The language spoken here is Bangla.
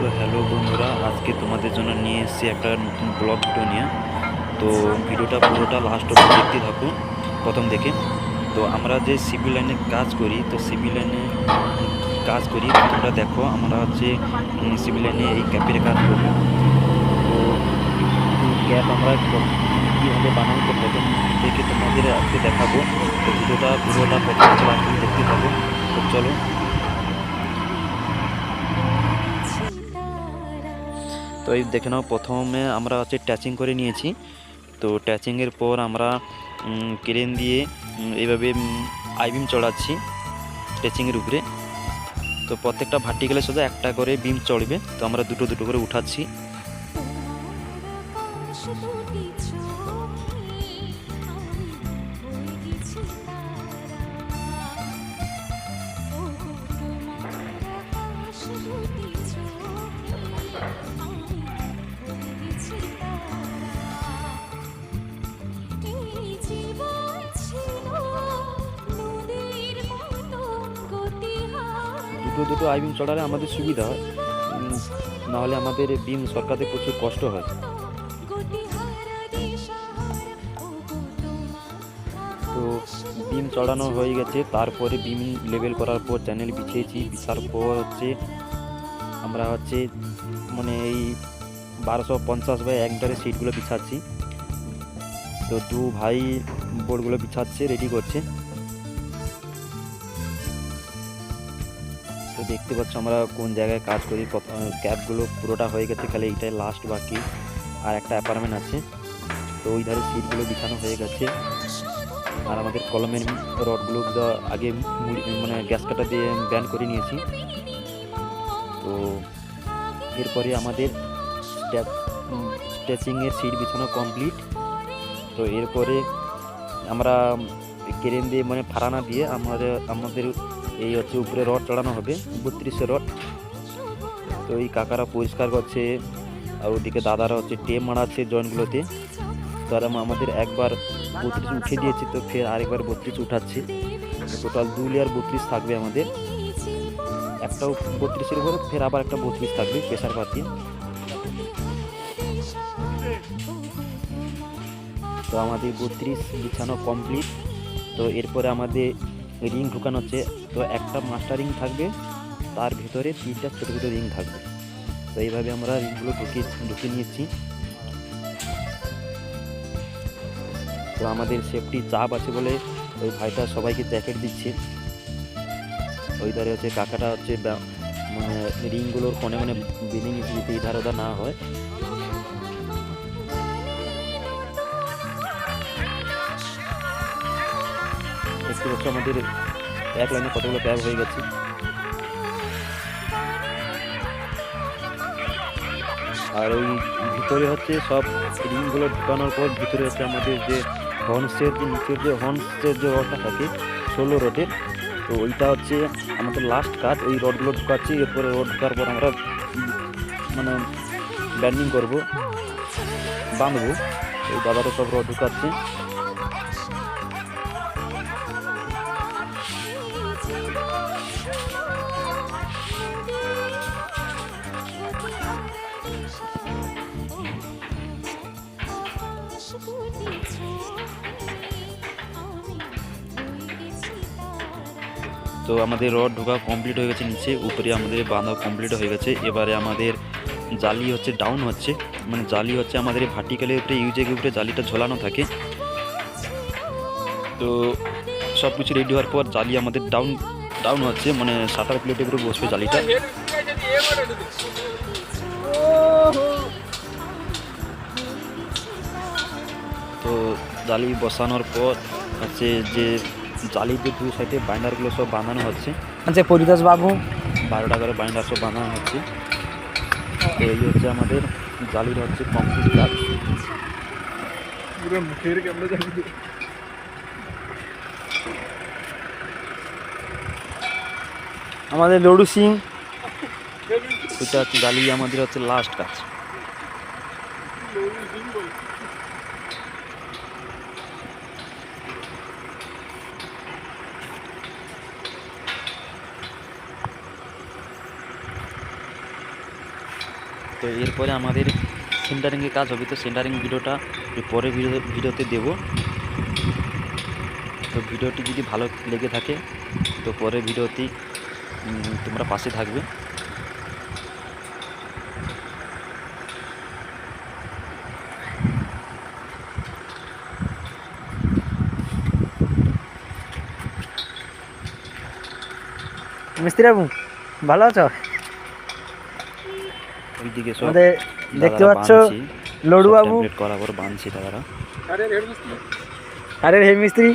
তো হ্যালো বন্ধুরা, আজকে তোমাদের জন্য নিয়ে এসেছি একটা নতুন ব্লগ ভিডিও নিয়ে। তো ভিডিওটা পুরোটা লাস্ট অব্দি দেখতে থাকো, প্রথম থেকে তো আমরা যে সিভিল লাইনে কাজ করি, তো সিভিল লাইনে কাজ করি, তোমরা দেখো আমরা হচ্ছে সিভিল লাইনে এই ক্যাপের কাজ করি। তো ক্যাপ আমরা কীভাবে বানাই তো প্রথম থেকে তোমাদের আজকে দেখাবো। তো ভিডিওটা পুরোটা প্রথম লাস্ট দেখতে থাকো। তো চলো তো এই দেখে নাও, প্রথমে আমরা হচ্ছে ট্যাচিং করে নিয়েছি। তো ট্যাচিংয়ের পর আমরা ক্রেন দিয়ে এইভাবে আইবিম চড়াচ্ছি ট্যাচিংয়ের উপরে। তো প্রত্যেকটা ভার্টিক্যালের সাথে একটা করে বিম চড়বে। তো আমরা দুটো দুটো করে উঠাচ্ছি। দুটো দুটো আইবিম চড়ালে আমাদের সুবিধা হয়। নাহলে আমাদের বিম সরকারতে প্রচুর কষ্ট হয়। তো বিম চড়ানো হয়ে গেছে, তারপরে বিম লেভেল করার পর চ্যানেল বিছিয়েছি। পর হচ্ছে আমরা হচ্ছে মানে এই বারোশো পঞ্চাশ বাই এক সিটগুলো বিছাচ্ছি। তো দু ভাই বোর্ডগুলো বিছাচ্ছে রেডি করছে। দেখতে পাচ্ছ আমরা কোন জায়গায় কাজ করি ক্যাবগুলো পুরোটা হয়ে গেছে, খালি এইটাই লাস্ট বাকি। আর একটা অ্যাপার্টমেন্ট আছে, তো ওই ধারে সিটগুলো বিছানো হয়ে গেছে। আর আমাদের কলমের রডগুলো আগে মানে গ্যাস কাটা দিয়ে ব্যান করে নিয়েছি। তো এরপরে আমাদের স্ট্রেচিংয়ের সিট বিছানো কমপ্লিট তো এরপরে আমরা ক্রেন দিয়ে মানে ফারানা দিয়ে আমাদের আমাদের এই হচ্ছে উপরে রড চড়ানো হবে, বত্রিশে রড। তো এই কাকারা পরিষ্কার করছে, আর ওদিকে দাদারা হচ্ছে টেপ মারাচ্ছে জয়েন্টগুলোতে তারা আমাদের একবার বত্রিশ উঠে দিয়েছে, তো ফের আরেকবার বত্রিশ উঠাচ্ছে। টোটাল দু লেয়ার বত্রিশ থাকবে আমাদের। একটাও বত্রিশের উপরে, ফের আবার একটা বত্রিশ থাকবে প্রেশার পাতি তো আমাদের বত্রিশ বিছানো কমপ্লিট তো এরপরে আমাদের রিং ঢুকানো হচ্ছে তো একটা মাস্টার রিং থাকবে, তার ভিতরে তিনটা ছোটো ছোটো রিং থাকবে। তো এইভাবে আমরা রিংগুলো ঢুকিয়ে ঢুকিয়ে নিয়েছি। তো আমাদের সেফটি চাপ আছে বলে ওই ভাইটা সবাইকে জ্যাকেট দিচ্ছে। ওই ধারে হচ্ছে কাকাটা হচ্ছে মানে রিংগুলোর কোণে বেঁধে নিচ্ছে যাতে ইধার ওধার না হয়। দেখতে পাচ্ছ আমাদের এক লাইনে কতগুলো ক্যাব হয়ে গেছে। আর ওই ভিতরে হচ্ছে সব রিংগুলো ঢুকানোর পর ভিতরে হচ্ছে আমাদের যে হর্নসের যে নিচের যে হর্নসের যে রডটা থাকে, ষোলো রডের তো ওইটা হচ্ছে আমাদের লাস্ট কাজ ওই রডগুলো ঢুকাচ্ছি, এরপরে রড ঢুকার পর আমরা মানে ব্যান্ডিং করব, বাঁধবো। এই দাদাটা সব রড ঢুকাচ্ছে। তো আমাদের রড ঢোকা কমপ্লিট হয়ে গেছে নিচে, উপরে আমাদের বাঁধা কমপ্লিট হয়ে গেছে। এবারে আমাদের জালি হচ্ছে ডাউন হচ্ছে। মানে জালি হচ্ছে আমাদের ভার্টিক্যালের উপরে ইউজের উপরে জালিটা ঝোলানো থাকে। তো সব কিছু রেডি হওয়ার পর জালি আমাদের ডাউন ডাউন হচ্ছে। মানে শাটার প্লেটের উপরে বসবে জালিটা। তো জালি বসানোর পর হচ্ছে যে জালির যে দুই সাইডে বাইন্ডারগুলো সব বানানো হচ্ছে। আচ্ছা পরিদাস বাবু? বারোটা করে বাইন্ডার সব বানানো হচ্ছে। তো এই হচ্ছে আমাদের জালির হচ্ছে কমপ্লিট কাজ। আমাদের লড়ু সিং। এটা হচ্ছে জালি আমাদের হচ্ছে লাস্ট কাজ। তো এরপরে আমাদের সেন্টারিংয়ের কাজ হবে। তো সেন্টারিং ভিডিওটা পরে ভিডিওতে দেব। তো ভিডিওটি যদি ভালো লেগে থাকে, তো পরে ভিডিওতে তোমরা পাশে থাকবে। মিস্ত্রি বাবু, ভালো আছো? ওইদিকে সব আমাদের দেখতে পাচ্ছ বাঁধছে, লডু সব বাবু template করার পর বাঁধছে দাদারা। আরে হে মিস্ত্রি।